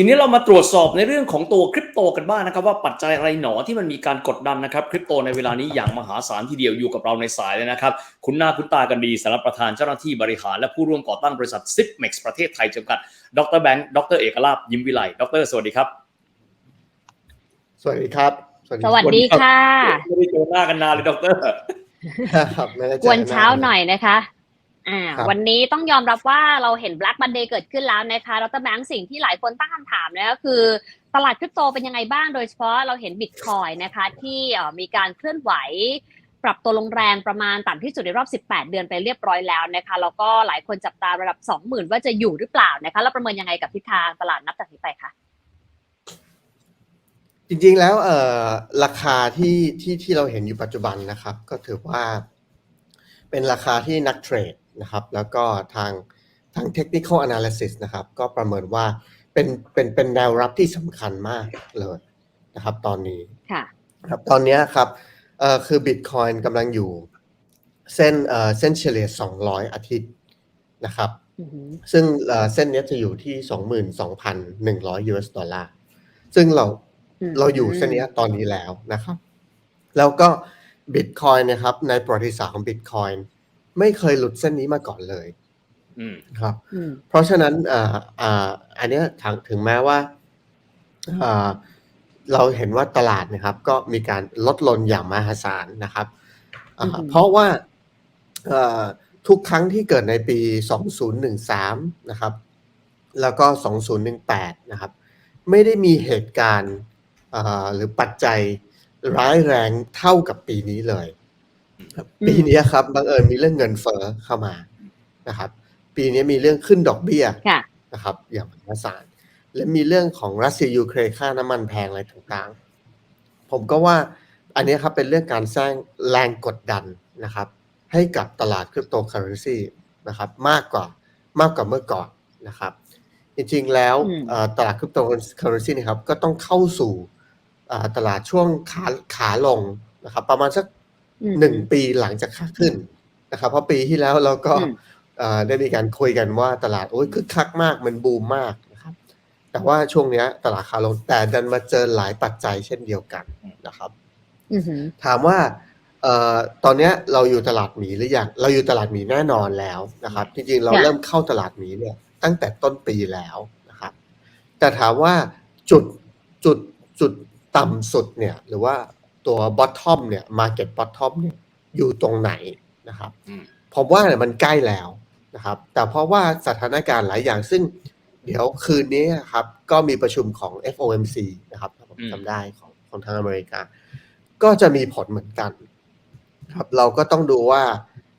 ทีนี้เรามาตรวจสอบในเรื่องของตัวคริปโตกันบ้างนะครับว่าปัจจัยอะไรหนอที่มันมีการกดดันนะครับคริปโตในเวลานี้อย่างมหาศาลทีเดียวอยู่กับเราในสายเลยนะครับ คุณหน้าคุณตากันดีสารบประธานเจ้าหน้าที่บริหาร และผู้ร่วมก่อตั้งบริษัทซิปเม็กซ์ประเทศไทยจำกัด ดรแบงค์ดรเอกลาบยิ้มวิไลดร สวัสดีครับ สวัสดีครับ สวัสดีค่ะไม่ได้เจอหน้ากันนานเลยดรครับไม่ได้จกวนเช้าหน่อยนะคะ อ่าครับวันนี้ต้องยอมรับว่าเราเห็น Black Monday เกิดขึ้นแล้วนะคะดรแบงค์สิ่งที่หลายคนตั้งคำถามเนี่ยก็คือตลาดคริปโตเป็นยังไงบ้าง โดยเฉพาะเราเห็นบิตคอยนะคะที่เอ่อมีการเคลื่อนไหวปรับตัวลงแรงประมาณต่ำที่สุดในรอบ 18 เดือนไปเรียบร้อยแล้วนะคะแล้วก็หลายคนจับตาระดับ 20,000 ว่าจะอยู่หรือเปล่านะคะแล้วประเมินยังไงกับทิศทางตลาดนับจากนี้ไปคะจริงๆแล้วเอ่อราคาที่ที่ที่เราเห็นอยู่ปัจจุบันนะครับ ก็ถือว่าเป็นราคาที่นักเทรด นะครับ แล้วก็ทางทาง technical analysis นะครับ ก็ประเมินว่าเป็นเป็นเป็นแนวรับที่สำคัญมากเลยนะครับ ตอนนี้ค่ะครับตอนเนี้ยครับเอ่อคือ Bitcoin กำลังอยู่เส้นเอ่อเส้นเฉลี่ย 200 อาทิตย์นะครับอือหือซึ่งเอ่อเส้นเนี้ยจะอยู่ที่ 22,100 US ดอลลาร์ ซึ่งเรามเราอยู่เส้นเนี้ยตอนนี้แล้วนะครับ แล้วก็ Bitcoin นะครับในประวัติศาสตร์ของ Bitcoin ไม่เคยหลุดเส้นนี้มาก่อนเลยอืมครับอืมเพราะฉะนั้นอ่าอ่าอันเนี้ยถงถึงแม้ว่าอ่าเราเห็นว่าตลาดนะครับ ก็มีการลดลงอย่างมหาศาลนะครับอ่าอือหือเพราะว่าเอ่อทุกครั้งที่เกิดในปี 2013 นะครับ แล้วก็ 2018 นะครับ ไม่ได้มีเหตุการณ์อ่าหรือปัจจัยร้ายแรงเท่ากับปีนี้เลย ปีนี้ครับบังเอิญมีเรื่องเงินเฟ้อเข้ามานะครับ ปีนี้มีเรื่องขึ้นดอกเบี้ยค่ะนะครับ อย่างมหาศาลและมีเรื่องของรัสเซียยูเครนค่าน้ำมันแพงอะไรต่างๆ ผมก็ว่าอันนี้ครับเป็นเรื่องการสร้างแรงกดดันนะครับ ให้กับตลาดคริปโตเคอเรนซีนะครับมากกว่ามากกว่าเมื่อก่อนนะครับ จริงๆแล้วอืมเอ่อตลาดคริปโตเคอเรนซีนะครับก็ต้องเข้าสู่อ่าตลาดช่วงขาขาลงนะครับ ประมาณสักอืม หนึ่งปีหลังจากขาขึ้นนะครับ เพราะปีที่แล้วเราก็อืมเอ่อได้มีการคุยกันว่าตลาดโอ้ยคึกคักมากมันบูมมากนะครับ แต่ว่าช่วงเนี้ยตลาดขาลงแต่ดันมาเจอหลายปัจจัยเช่นเดียวกันนะครับอือหือถามว่าเอ่อตอนเนี้ยเราอยู่ตลาดหมีหรือยังเราอยู่ตลาดหมีแน่นอนแล้วนะครับ จริงๆเราค่ะเริ่มเข้าตลาดหมีเนี่ย ตั้งแต่ต้นปีแล้วนะครับ แต่ถามว่าจุดจุดจุดต่ำสุดเนี่ย หรือว่า ตัว bottom เนี่ย market bottom เนี่ยอยู่ตรงไหนนะครับอืมผมว่าเนี่ยมันใกล้แล้วนะครับ แต่เพราะว่าสถานการณ์หลายอย่างซึ่งเดี๋ยวคืนนี้ครับ ก็มีประชุมของ FOMC นะครับถ้าผมอืมจำได้ของของทางอเมริกา ก็จะมีผลเหมือนกัน ครับ เราก็ต้องดูว่า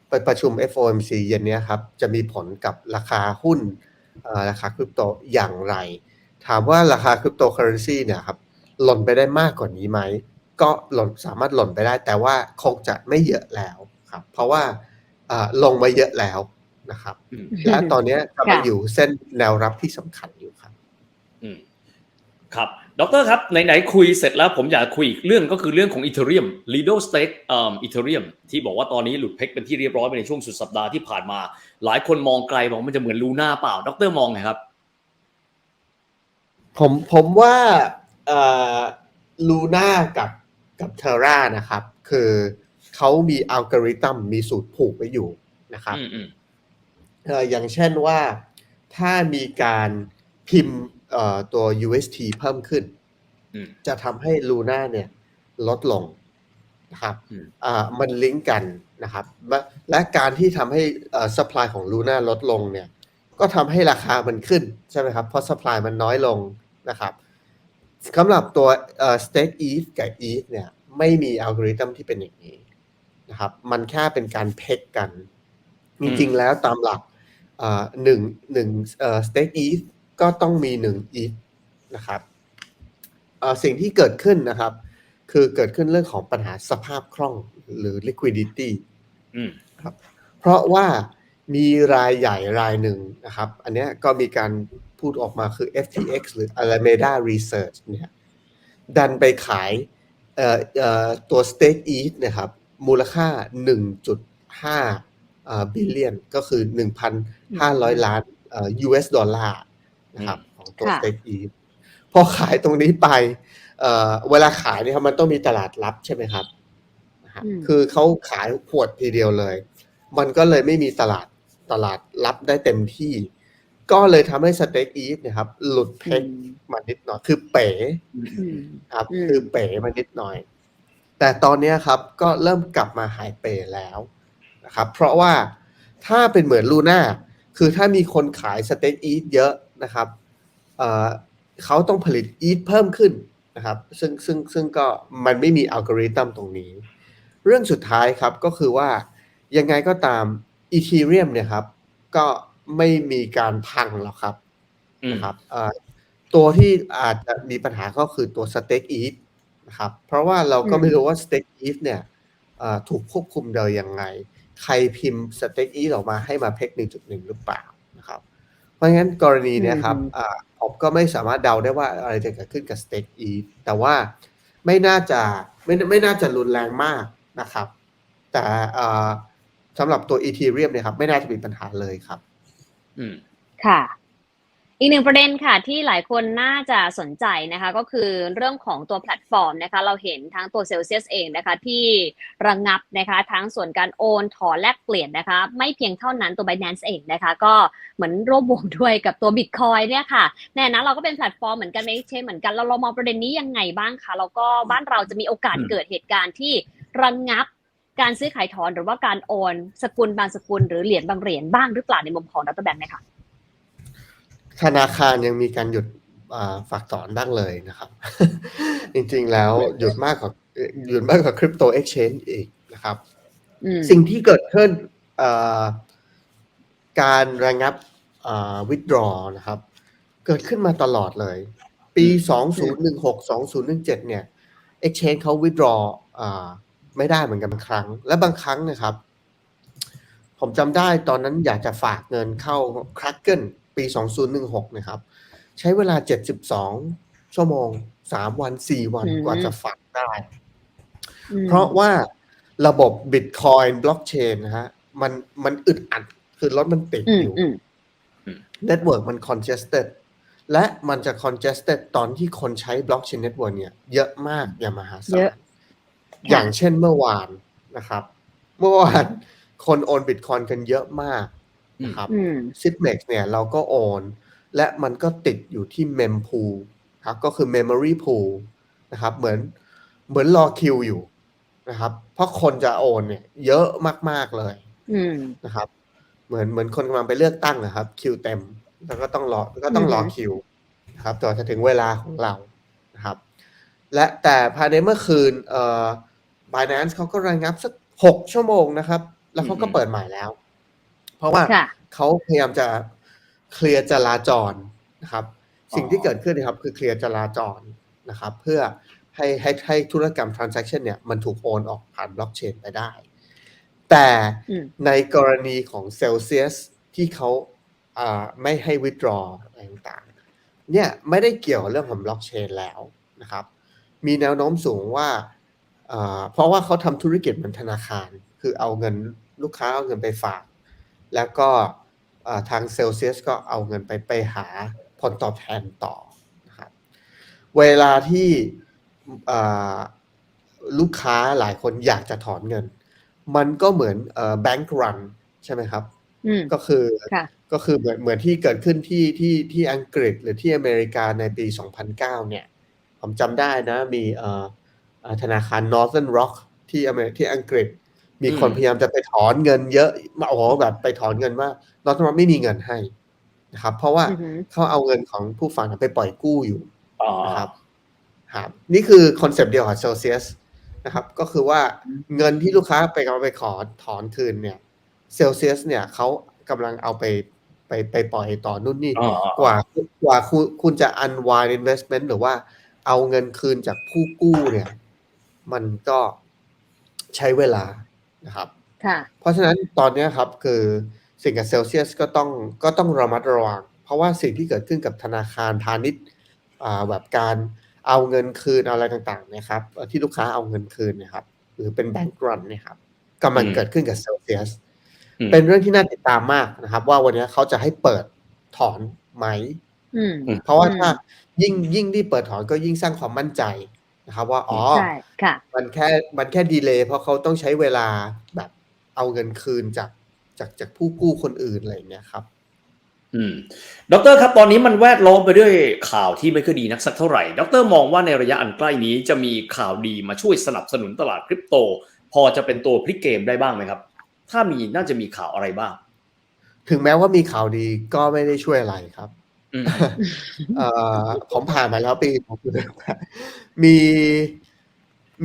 ไปประชุม FOMC เย็นเนี้ยครับ จะมีผลกับราคาหุ้นเอ่อราคาคริปโตอย่างไร ถามว่าราคาคริปโตเคอเรนซีเนี่ยครับหล่นไปได้มากกว่านี้ไหม ก็หล่นสามารถหล่นไปได้ แต่ว่าคงจะไม่เยอะแล้วครับ เพราะว่าอ่าลงมาเยอะแล้วนะครับอืมและตอนเนี้ยกำลังค่ะอยู่เส้นแนวรับที่สำคัญอยู่ครับอืมครับดรครับไหนๆคุยเสร็จแล้วผมอยากคุยอีกเรื่องก็คือเรื่องของอีเทเรียม Lido Stake เอ่ออีเทเรียมที่บอกว่าตอนนี้หลุดเพกเป็นที่เรียบร้อยไปในช่วงสุดสัปดาห์ที่ผ่านมา หลายคนมองไกลบอกมันจะเหมือนลูน่าเปล่า ดรมองไงครับ ผมผมว่าเอ่อลูน่ากับ กับเทรานะครับ คือเขามีอัลกอริทึมมีสูตรผูกไว้อยู่นะครับอืมอืมเอ่ออย่างเช่นว่าถ้ามีการพิมพ์เอ่อตัว UST เพิ่มขึ้นอืมจะทำให้ลูน่าเนี่ยลดลงนะครับอืมอ่ามันลิงก์กันนะครับ และและการที่ทำให้เอ่อ supply ของลูน่าลดลงเนี่ยก็ทำให้ราคามันขึ้นใช่ไหมครับ เพราะ supply มันน้อยลงนะครับ สำหรับตัวเอ่อ stake ETH กับ ETH เนี่ยไม่มีอัลกอริทึมที่เป็นอย่างนี้นะครับ มันแค่เป็นการเพกกัน จริงๆแล้วตามหลักเอ่อหนึ่งหนึ่งเอ่อ stake ETH ก็ต้องมีหนึ่ง ETH นะครับเอ่อสิ่งที่เกิดขึ้นนะครับ คือเกิดขึ้นเรื่องของปัญหาสภาพคล่องหรือ liquidity อืมเพราะว่ามีรายใหญ่รายหนึ่งนะครับ อันเนี้ยก็มีการ พูดออกมาคือ FTX หรือ Alameda Research เนี่ยดันไปขายเอ่อเอ่อตัว Stake ETH นะครับมูลค่า 1.5เอ่อ billion ก็คือ 1,500 ล้านเอ่อ US ดอลลาร์นะครับของตัวค่ะ Stake ETH พอขายตรงนี้ไปเอ่อเวลาขายเนี่ยครับมันต้องมีตลาดรับใช่ไหมครับนะฮะอืมคือเขาขายขวดทีเดียวเลย มันก็เลยไม่มีตลาดตลาดรับได้เต็มที่ ก็เลยทำให้สเต็กอีทนะครับ หลุดเพกมานิดหน่อย คือเป๋อืมครับอืมคือเป๋มานิดหน่อย แต่ตอนเนี้ยครับก็เริ่มกลับมาหายเป๋แล้วนะครับ เพราะว่าถ้าเป็นเหมือนลูน่าคือถ้ามีคนขายสเต็กอีทเยอะนะครับเอ่อเขาต้องผลิตอีทเพิ่มขึ้นนะครับ ซึ่งซึ่งซึ่งก็มันไม่มีอัลกอริทึมตรงนี้ เรื่องสุดท้ายครับก็คือว่ายังไงก็ตามอีทีเรียมเนี่ยครับ ก็ ไม่มีการพังหรอกครับอืมนะครับเอ่อตัวที่อาจจะมีปัญหาก็คือตัว Stake ETH นะครับเพราะว่าเราก็อืมไม่รู้ว่า Stake ETH เนี่ยเอ่อถูกควบคุมโดยยังไง ใครพิมพ์ Stake ETH ออกมาให้มาเพก1.1หรือเปล่านะครับ เพราะงั้นกรณีเนี้ยครับอ่าผมก็ไม่สามารถเดาได้ว่าอะไรจะเกิดขึ้นกับ Stake ETH แต่ว่าไม่น่าจะไม่ไม่น่าจะรุนแรงมากนะครับ แต่เอ่อสำหรับตัว Ethereum เนี่ยครับไม่น่าจะมีปัญหาเลยครับอืม ค่ะ อีกหนึ่งประเด็นค่ะ ที่หลายคนน่าจะสนใจนะคะ ก็คือเรื่องของตัวแพลตฟอร์มนะคะ เราเห็นทั้งตัวเซลเซียสเองนะคะ ที่ระงับนะคะ ทั้งส่วนการโอนถอนแลกเปลี่ยนนะคะ ไม่เพียงเท่านั้นตัว Binance เองนะคะ ก็เหมือนร่วมวงด้วยกับตัว Bitcoin เนี่ยค่ะแน่นะเราก็เป็นแพลตฟอร์มเหมือนกันในเชนเหมือนกันเราเรามองประเด็นนี้ยังไงบ้างคะแล้วก็บ้านเราจะมีโอกาสอืมเกิดเหตุการณ์ที่ระงับ การซื้อขายถอนหรือว่าการโอนสกุลบางสกุล หรือเหรียญบางเหรียญบ้างหรือเปล่าในมุมของดรแบงค์ไหมคะธนาคารยังมีการหยุดอ่าฝากถอนบ้างเลยนะครับ จริงๆแล้วหยุดมากกว่าหยุดมากกว่าคริปโตเอ็กชแนนอีกนะครับอืมสิ่งที่เกิดขึ้นเอ่อการระงับอ่า withdraw นะครับ เกิดขึ้นมาตลอดเลย ปี 2016 2017 เนี่ย exchange เขา withdraw อ่า ไม่ได้เหมือนกันบางครั้ง และบางครั้งนะครับ ผมจำได้ตอนนั้นอยากจะฝากเงินเข้า Kraken ปี 2016 นะครับ ใช้เวลา 72 ชั่วโมง 3 วัน 4 วันอืมกว่าจะฝากได้อืมเพราะว่าระบบ Bitcoin Blockchain นะฮะมันมันอึดอัดคือรถมันติดอืมอยู่อืม Network มัน congested และมันจะ congested ตอนที่คนใช้ Blockchain Network เนี่ย เยอะมากอย่างมหาศาเยล อะอย่างเช่นเมื่อวานนะครับ เมื่อวานคนโอน Bitcoin กันเยอะมากนะครับอืม Sitmex เนี่ยเราก็โอน และมันก็ติดอยู่ที่ Mem Pool ครับก็คือ Memory Pool นะครับ เหมือนเหมือนรอคิวอยู่นะครับ เพราะคนจะโอนเนี่ย เยอะมาก ๆ เลยอืมนะครับ เหมือนเหมือนคนกำลังไปเลือกตั้งนะครับ คิวเต็ม แล้วก็ต้องรอก็ต้องรออือฮึคิวนะครับต่อจะถึงเวลาของเรานะครับ และแต่ภายในเมื่อคืนเอ่อ Binance เขาก็ระงับสักหกชั่วโมงนะครับ แล้วเขาก็อืมเปิดใหม่แล้ว เพราะว่าค่ะเขาพยายามจะเคลียร์จราจรนะครับ สิ่งที่เกิดขึ้นนะครับ คือเคลียร์จราจรนะครับ เพื่อให้ให้ให้ธุรกรรม transaction เนี่ยมันถูกโอนออกผ่านบล็อกเชนไปได้ แต่อืมในกรณีของ Celsius ที่เขาอ่าไม่ให้ withdraw อะไรต่างๆ เนี่ยไม่ได้เกี่ยวกับเรื่องของบล็อกเชนแล้วนะครับ มีแนวโน้มสูงว่าอ่า เพราะว่าเขาทำธุรกิจเหมือนธนาคาร คือเอาเงินลูกค้าเอาเงินไปฝาก แล้วก็อ่าทางเซลเซียสก็เอาเงินไปไปหาผลตอบแทนต่อนะครับเวลาที่อ่าลูกค้าหลายคนอยากจะถอนเงิน มันก็เหมือนแบงก์รันใช่ไหมครับอืมก็คือค่ะก็คือเหมือนเหมือนที่เกิดขึ้นที่ที่ที่อังกฤษหรือที่อเมริกาในปี 2009 เนี่ย ผมจำได้นะมีเอ่อเอ่อ ธนาคาร Northern Rock ที่อเมริที่อังกฤษ มีคนอืมพยายามจะไปถอนเงินเยอะมาโอ้โหแบบไปถอนเงินว่า Northern Rock ไม่มีเงินให้นะครับ เพราะว่าอือหือเขาเอาเงินของผู้ฝากไปปล่อยกู้อยู่อ๋อนะครับครับนี่คือคอนเซปต์เดียวกับ Celsius นะครับ ก็คือว่าเงินที่ลูกค้าไปเอาไปขอถอนคืนเนี่ย Celsius เนี่ยเขากำลังเอาไปไปไปปล่อยต่อนู่นนี่อ๋อกว่ากว่าคุณคุณจะ unwind investment หรือว่าเอาเงินคืนจากผู้กู้เนี่ย มันก็ใช้เวลานะครับค่ะเพราะฉะนั้นตอนเนี้ยครับคือสิ่งกับเซลเซียสก็ต้องก็ต้องระมัดระวัง เพราะว่าสิ่งที่เกิดขึ้นกับธนาคารพาณิชย์อ่าแบบการเอาเงินคืนเอาอะไรต่างๆเนะครับเอ่อที่ลูกค้าเอาเงินคืนเนะครับหรือเป็นแบงก์รันเนี่ยครับกำลังเกิดขึ้นกับเซลเซียสอืมเป็นเรื่องที่น่าติดตามมากนะครับ ว่าวันนี้เขาจะให้เปิดถอนไหมอืมเพราะว่าอืมถ้ายิ่งยิ่งที่เปิดถอนก็ยิ่งสร้างความมั่นใจ นะครับว่าอ๋อใช่ค่ะมันแค่มันแค่ดีเลย์เพราะเขาต้องใช้เวลาแบบเอาเงินคืนจากจากจากผู้กู้คนอื่นอะไรอย่างเงี้ยครับ อืม ดรครับ ตอนนี้มันแวดล้อมไปด้วยข่าวที่ไม่ค่อยดีนักสักเท่าไหร่ ดรมองว่าในระยะอันใกล้นี้จะมีข่าวดีมาช่วยสนับสนุนตลาดคริปโต พอจะเป็นตัวพลิกเกมได้บ้างไหมครับ ถ้ามีน่าจะมีข่าวอะไรบ้าง ถึงแม้ว่ามีข่าวดีก็ไม่ได้ช่วยอะไรครับ อืมเอ่อผมผ่านมาแล้วปีมี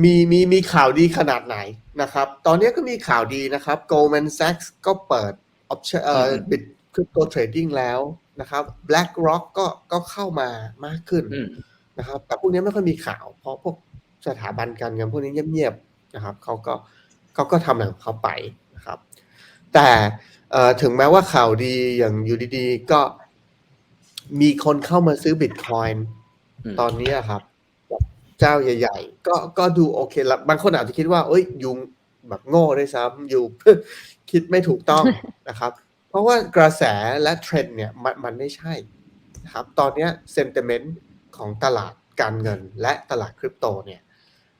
มีมีมีข่าวดีขนาดไหนนะครับ ตอนนี้ก็มีข่าวดีนะครับ Goldman Sachs ก็เปิด option เอ่ออืมบิตคริปโตเทรดดิ้งแล้วนะครับ BlackRock ก็ก็เข้ามามากขึ้นอืมนะครับ แต่พวกนี้ไม่ค่อยมีข่าว เพราะพวกสถาบันการเงินพวกนี้เงียบๆนะครับเขาก็เขาก็ทำอะไรของเขาไปนะครับ แต่เอ่อถึงแม้ว่าข่าวดีอย่างอยู่ดีๆก็ มีคนเข้ามาซื้อบิตคอยน์อืมตอนนี้อะครับแบบเจ้าใหญ่ ๆ ก็ก็ดูโอเคละบางคนอาจจะคิดว่า เอ้ยยุงแบบโง่ด้วยซ้ำอยู่คิดไม่ถูกต้องนะครับ เพราะว่ากระแสและเทรนด์เนี่ยมันมันไม่ใช่นะครับ ตอนเนี้เซนเ i เมนต์ของตลาดการเงินและตลาดคริปโตเนี่ย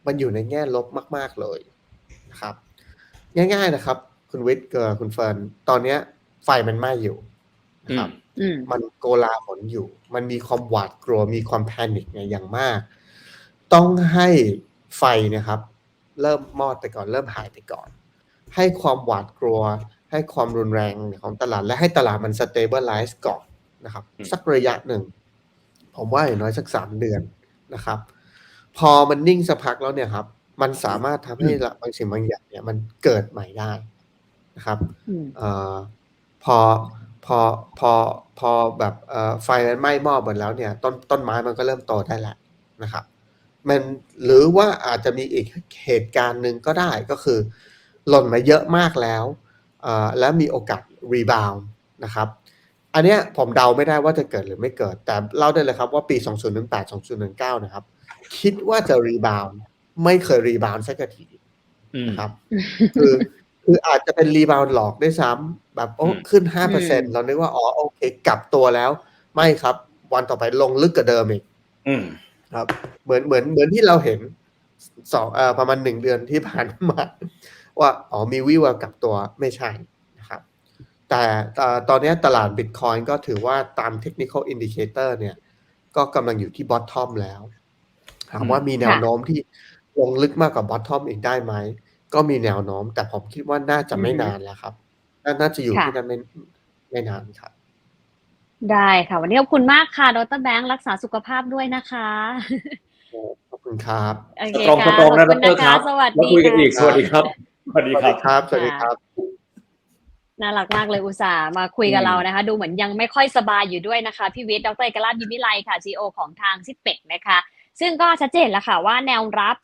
มันอยู่ในแง่ลบมาก ๆเลยนะครับ ง่าย ๆนะครับ คุณวิทย์กับคุณเฟิร์นตอนเนี้ยไฟมันไหม้อยู่ นะครับอืมมันโกลาหลอยู่ มันมีความหวาดกลัวมีความแพนิคเนี่ยอย่างมาก ต้องให้ไฟเนะครับ เริ่มมอดไปก่อน เริ่มหายไปก่อน ให้ความหวาดกลัว ให้ความรุนแรงของตลาด และให้ตลาดมันสเตเบิลไลซ์ก่อนนะครับอืมสักระยะหนึ่ง ผมว่าอย่างน้อยสักสามเดือนนะครับ พอมันนิ่งสักพักแล้วเนี่ยครับ มันสามารถทำให้บางสิ่งบางอย่างเนี่ยมันเกิดใหม่ได้นะครับอืมเอ่อพอ พอพอพอแบบเอ่อไฟมันไหม้มอดหมดแล้วเนี่ยต้นต้นไม้มันก็เริ่มโตได้แล้วนะครับมันหรือว่าอาจจะมีอีกเหตุการณ์หนึ่งก็ได้ก็คือ หล่นมาเยอะมากแล้วเอ่อแล้วมีโอกาสรีบาวนะครับอันเนี้ยผมเดาไม่ได้ว่าจะเกิดหรือไม่เกิด แต่เล่าได้เลยครับว่าปี 2018 2019 นะครับ คิดว่าจะรีบาวไม่เคยรีบาวสักทีอืมนะครับ คือ คืออาจจะเป็นรีบาวด์หลอกด้วยซ้ำแบบโอ้อืมขึ้นห้าเปออืร์เซ็นมเรานึกว่าอ๋อโอเค กลับตัวแล้ว ไม่ครับ วันต่อไปลงลึกกว่าเดิมอีกอืมครับ เหมือนเหมือนเหมือนที่เราเห็นสองเอ่อประมาณหนึ่งเดือนที่ผ่านมา ว่าอ๋อมีวิวกลับตัวไม่ใช่นะครับแต่แต่ตอนนี้ตลาดบิตคอยก็ถือว่าตามเทคนิคอลอินดิเคเตอร์เนี่ย ก็กำลังอยู่ที่บอททอมแล้วถามว่ามีแนวโน้มที่ลงลึกมากกว่าบอททอมอีกได้ไหม ก็มีแนวโน้ม แต่ผมคิดว่าน่าจะไม่อือฮึนานแล้วครับ น่าน่าจะอยู่ค่ะที่นั่นไม่ไม่นานครับ ได้ค่ะ วันนี้ขอบคุณมากค่ะ ดรแบงค์รักษาสุขภาพด้วยนะคะขอบคุณครับโอเคตรงค่ะตรงๆนะขอบคุณดรครับสวัสแล้วดีคุยกันอีกค่ะสวัสดีครับสวัสดีสวัสครัดีบครับสวัสดีครับน่ารักมากเลยอุตส่าห์มาคุยกับอืมเรานะคะ ดูเหมือนยังไม่ค่อยสบายอยู่ด้วยนะคะ พี่วิทย์ดรเอกราชยิมวิไลค่ะ CEO ของทางซิปเปกนะคะ ซึ่งก็ชัดเจนแล้วค่ะว่าแนวรับ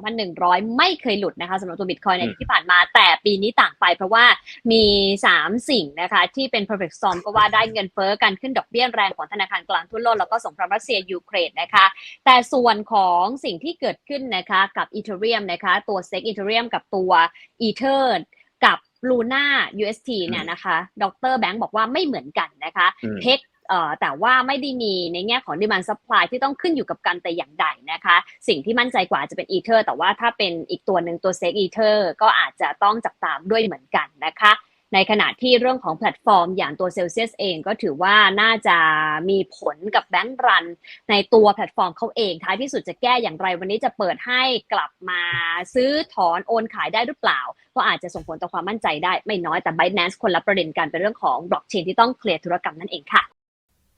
22,100 ไม่เคยหลุดนะคะสำหรับตัวบิตคอยในอืมที่ผ่านมา แต่ปีนี้ต่างไปเพราะว่ามี 3 สิ่งนะคะที่เป็น perfect storm ก็ว่าได้เงินเฟ้อการขึ้นดอกเบี้ยแรงของธนาคารกลางทั่วโลกแล้วก็สงครามรัสเซียยูเครนนะคะ แต่ส่วนของสิ่งที่เกิดขึ้นนะคะกับอีเทเรียมนะคะตัว s ็กอีเทเรียมกับตัวอีเทอร์กับ Luna UST เนี่ยนะคะ ดรแบงค์บอกว่าไม่เหมือนกันนะคะอืมเพกเอ่อ แต่ว่าไม่ได้มีในแง่ของ demand supply ที่ต้องขึ้นอยู่กับกันแต่อย่างใดนะคะ สิ่งที่มั่นใจกว่าจะเป็น Ether แต่ว่าถ้าเป็นอีกตัวหนึ่งตัว s ็ก Ether ก็อาจจะต้องจับตามด้วยเหมือนกันนะคะ ในขณะที่เรื่องของแพลตฟอร์มอย่างตัว Celsius เองก็ถือว่าน่าจะมีผลกับแบงก์รัน ในตัวแพลตฟอร์มเขาเองท้ายที่สุดจะแก้อย่างไร วันนี้จะเปิดให้กลับมาซื้อถอนโอนขายได้หรือเปล่า ก็อาจจะส่งผลต่อความมั่นใจได้ไม่น้อยแต่ Binance คนละประเด็นกันเป็นเรื่องของบล็อกเชนที่ต้องเคลียร์ธุรกรรมนั่นเองค่ะ